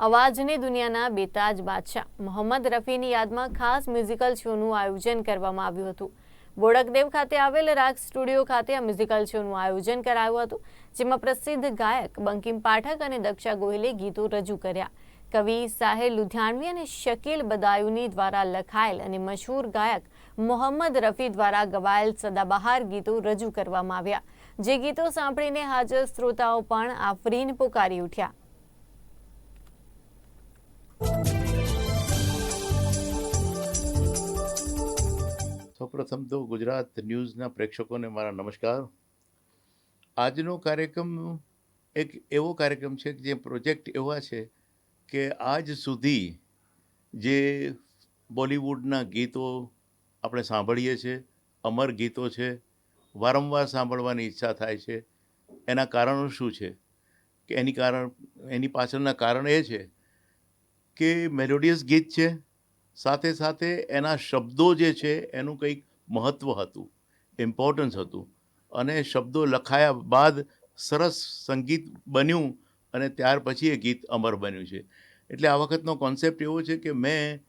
અવાજની દુનિયાના બેતાજ બાદશાહ મોહમ્મદ રફીની યાદમાં ખાસ મ્યુઝિકલ શોનું આયોજન કરવામાં આવ્યું હતું. બોડકદેવ ખાતે આવેલ રાગ સ્ટુડિયો ખાતે આ મ્યુઝિકલ શોનું આયોજન કરાયું હતું, જેમાં પ્રસિદ્ધ ગાયક બંકિમ પાઠક અને દક્ષા ગોહિલે ગીતો રજૂ કર્યા. કવિ સાહેલ લુધિયાણવી અને શકીલ બદાયુની દ્વારા લખાયેલ અને મશહૂર ગાયક મોહમ્મદ રફી દ્વારા ગવાયેલ સદાબહાર ગીતો રજૂ કરવામાં આવ્યા. જે ગીતો સાંભળીને હાજર શ્રોતાઓ પણ આફરીન પોકારી ઉઠ્યા. સૌપ્રથમ તો ગુજરાત ન્યૂઝના પ્રેક્ષકોને મારા નમસ્કાર. આજનો કાર્યક્રમ એક એવો કાર્યક્રમ છે કે જે પ્રોજેક્ટ એવા છે કે આજ સુધી જે બોલિવૂડના ગીતો આપણે સાંભળીએ છીએ અમર ગીતો છે, વારંવાર સાંભળવાની ઈચ્છા થાય છે, એના કારણો શું છે? કે એની કારણ, એની પાછળના કારણ એ છે કે મેલોડિયસ ગીત છે સાથે સાથે એના શબ્દો જે છે, એનું કંઈક મહત્ત્વ હતું ઇમ્પોર્ટન્સ હતું. અને શબ્દો લખાયા બાદ સરસ સંગીત બન્યું અને ત્યાર પછી એ ગીત અમર બન્યું છે. એટલે આ વખતનો કોન્સેપ્ટ એવો છે કે મેં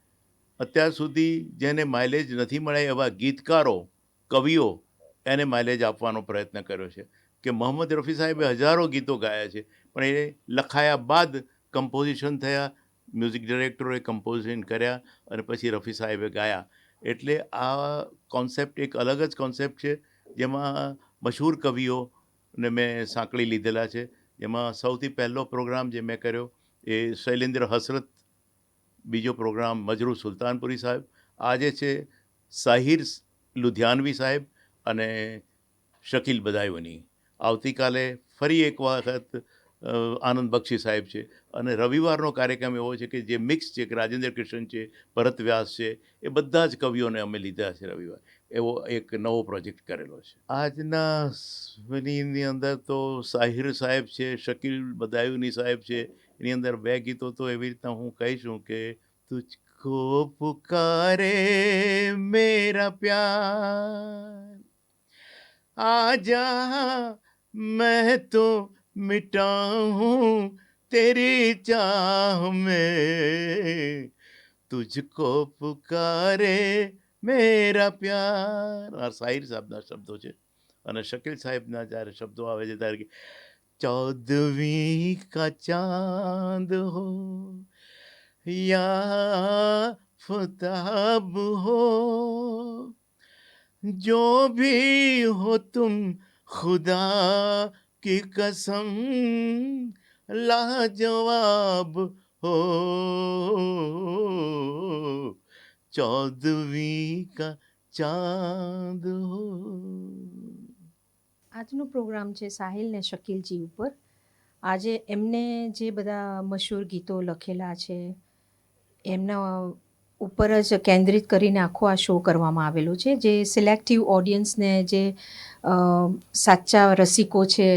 અત્યાર સુધી જેને માઇલેજ નથી મળ્યા એવા ગીતકારો, કવિઓ એને માઇલેજ આપવાનો પ્રયત્ન કર્યો છે. કે મોહમ્મદ રફી સાહેબે હજારો ગીતો ગાયા છે, પણ એ લખાયા બાદ કમ્પોઝિશન થયા મ્યુઝિક ડિરેક્ટરોએ કમ્પોઝિંગ કર્યા અને પછી રફી સાહેબે ગાયા. એટલે આ કોન્સેપ્ટ એક અલગ જ કોન્સેપ્ટ છે, જેમાં મશહૂર કવિઓને મેં સાંકળી લીધેલા છે. જેમાં સૌથી પહેલો પ્રોગ્રામ જે મેં કર્યો એ શૈલેન્દ્ર હસરત, બીજો પ્રોગ્રામ મજરૂ સુલતાનપુરી સાહેબ આજે છે સાહિર લુધિયાનવી સાહેબ અને શકીલ બદાયવની. આવતીકાલે ફરી એક વખત આનંદ બક્ષી સાહેબ છે. અને રવિવારનો કાર્યક્રમ એવો છે કે જે મિક્સ છે, કે રાજેન્દ્ર કૃષ્ણ છે, ભરત વ્યાસ છે, એ બધા જ કવિઓને અમે લીધા છે રવિવાર. એવો એક નવો પ્રોજેક્ટ કરેલો છે. આજના સ્વનીની અંદર તો સાહિર સાહેબ છે, શકીલ બદાયુની સાહેબ છે. એની અંદર બે ગીતો તો એવી રીતના હું કહીશું કે તુચકો પુકારે મેરા પ્યાર, આજા મેં તો मिटा हूँ तेरी चाह में तुझको पुकारे મેરા પ્યાર આ સાહિર સાહેબના શબ્દો છે અને શકીલ સાહેબના જ્યારે શબ્દો આવે છે ત્યારે કે ચૌદવી કા ચાંદ હો યા ફતાબ હો जो भी हो तुम खुदा की कसम लाजवाब हो चौदवी का चांद हो આજનો પ્રોગ્રામ છે સાહિલ ને શકીલજી ઉપર આજે એમને જે બધા મશહૂર ગીતો લખેલા છે એમના ઉપર જ કેન્દ્રિત કરીને આખો આ શો કરવામાં આવેલો છે, જે સિલેક્ટિવ ઓડિયન્સને જે સાચા રસિકો છે,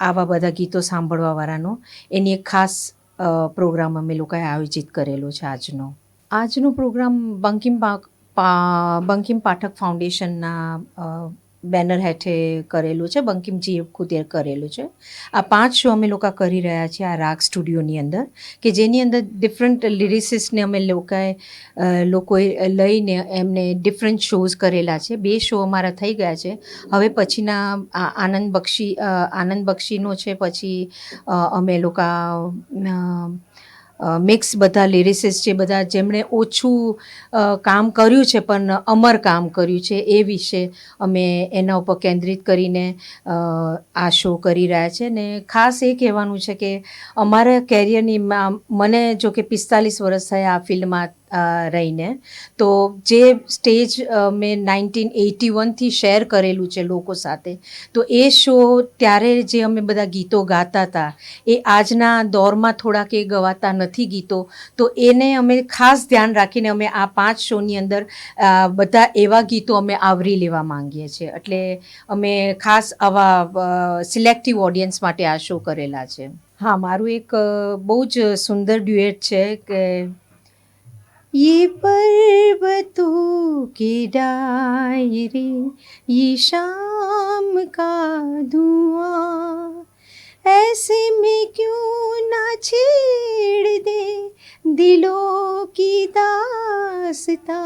આવા બધા ગીતો સાંભળવાવાળાનો એની એક ખાસ પ્રોગ્રામ અમે લોકોએ આયોજિત કરેલો છે આજનો. આજનો પ્રોગ્રામ બંકિમ બંકિમ પાઠક ફાઉન્ડેશનના બેનર હેઠે કરેલું છે બંકિમજીએ ખુદે કરેલું છે. આ પાંચ શો અમે લોકો કરી રહ્યા છીએ આ રાગ સ્ટુડિયોની અંદર, કે જેની અંદર ડિફરન્ટ લિરિસિસ્ટને અમે લોકોએ લોકોએ લઈને એમને ડિફરન્ટ શોઝ કરેલા છે. બે શો અમારા થઈ ગયા છે. હવે પછીના આનંદ બક્ષી આનંદ બક્ષીનો છે, પછી અમે લોકો મિક્સ બધા લિરિસિસ્ટ છે, બધા જેમણે ઓછું કામ કર્યું છે, પણ અમર કામ કર્યું છે, એ વિશે અમે એના ઉપર કેન્દ્રિત કરીને આ શો કરી રહ્યા છે. ને ખાસ એ કહેવાનું છે કે અમારા કેરિયરની મને જો કે પિસ્તાલીસ વર્ષ થયા આ ફિલ્ડમાં રહીને. તો જે સ્ટેજ મેં નાઇન્ટીન એટી વનથી શેર કરેલું છે લોકો સાથે. તો એ શો ત્યારે જે અમે બધા ગીતો ગાતા હતા, એ આજના દોરમાં થોડાક એ ગવાતા નથી ગીતો. તો એને અમે ખાસ ધ્યાન રાખીને અમે આ પાંચ શોની અંદર બધા એવા ગીતો અમે આવરી લેવા માંગીએ છીએ. એટલે અમે ખાસ આવા સિલેક્ટિવ ઓડિયન્સ માટે આ શો કરેલા છે. હા, મારું એક બહુ જ સુંદર ડ્યુએટ છે કે ये पर्वतों के दायरे ये शाम का धुआं ऐसे में क्यों ना छेड़ दे दिलों की दासता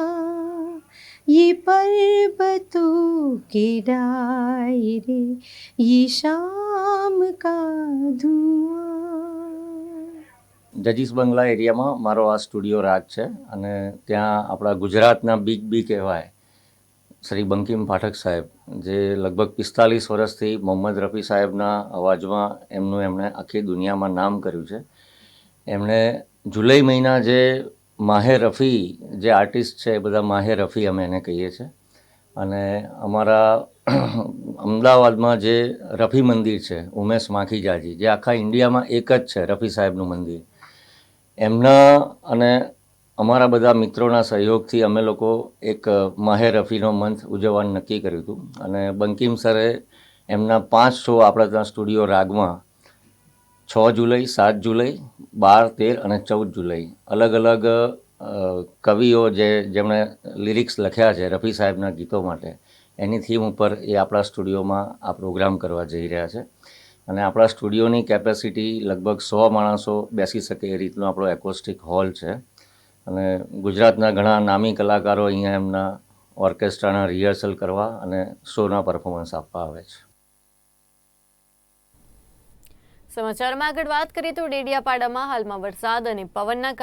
ये पर्वतों के दायरे ये शाम का धुआं જજીસ બંગલા એરિયામાં મારો આ સ્ટુડિયો રાગ છે અને ત્યાં આપણા ગુજરાતના બિગ બી કહેવાય શ્રી બંકિમ પાઠક સાહેબ, જે લગભગ પિસ્તાલીસ વર્ષથી મોહમ્મદ રફી સાહેબના અવાજમાં એમનું એમણે આખી દુનિયામાં નામ કર્યું છે. એમણે જુલાઈ મહિના જે માહે રફી જે આર્ટિસ્ટ છે એ બધા માહે રફી અમે એને કહીએ છીએ. અને અમારા અમદાવાદમાં જે રફી મંદિર છે, ઉમેશ માખીજાજી, જે આખા ઇન્ડિયામાં એક જ છે રફી સાહેબનું મંદિર. એમના અને અમારા બધા મિત્રોના સહયોગથી અમે લોકો એક માહે રફીનો મંથ ઉજવવાનું નક્કી કર્યું હતું. અને બંકિમ સરે એમના પાંચ શો આપણા ત્યાં સ્ટુડિયો રાગમાં, છ જુલાઈ, સાત જુલાઈ, બાર, તેર અને ચૌદ જુલાઈ. અલગ અલગ કવિઓ જે, જેમણે લિરિક્સ લખ્યા છે રફી સાહેબના ગીતો માટે, એની થીમ ઉપર એ આપણા સ્ટુડિયોમાં આ પ્રોગ્રામ કરવા જઈ રહ્યા છે. અને આપણા સ્ટુડિયોની કેપેસિટી લગભગ સો માણસો બેસી શકે એ રીતનો આપણો એકોસ્ટિક હોલ છે. અને ગુજરાતના ઘણા નામી કલાકારો અહીંયા એમના ઓર્કેસ્ટ્રાના રિહર્સલ કરવા અને શોના પરફોર્મન્સ આપવા આવે છે. સમાચારમાં આગળ વાત કરીએ તો ડેડિયાપાડામાં હાલમાં વરસાદ અને પવનના કારણે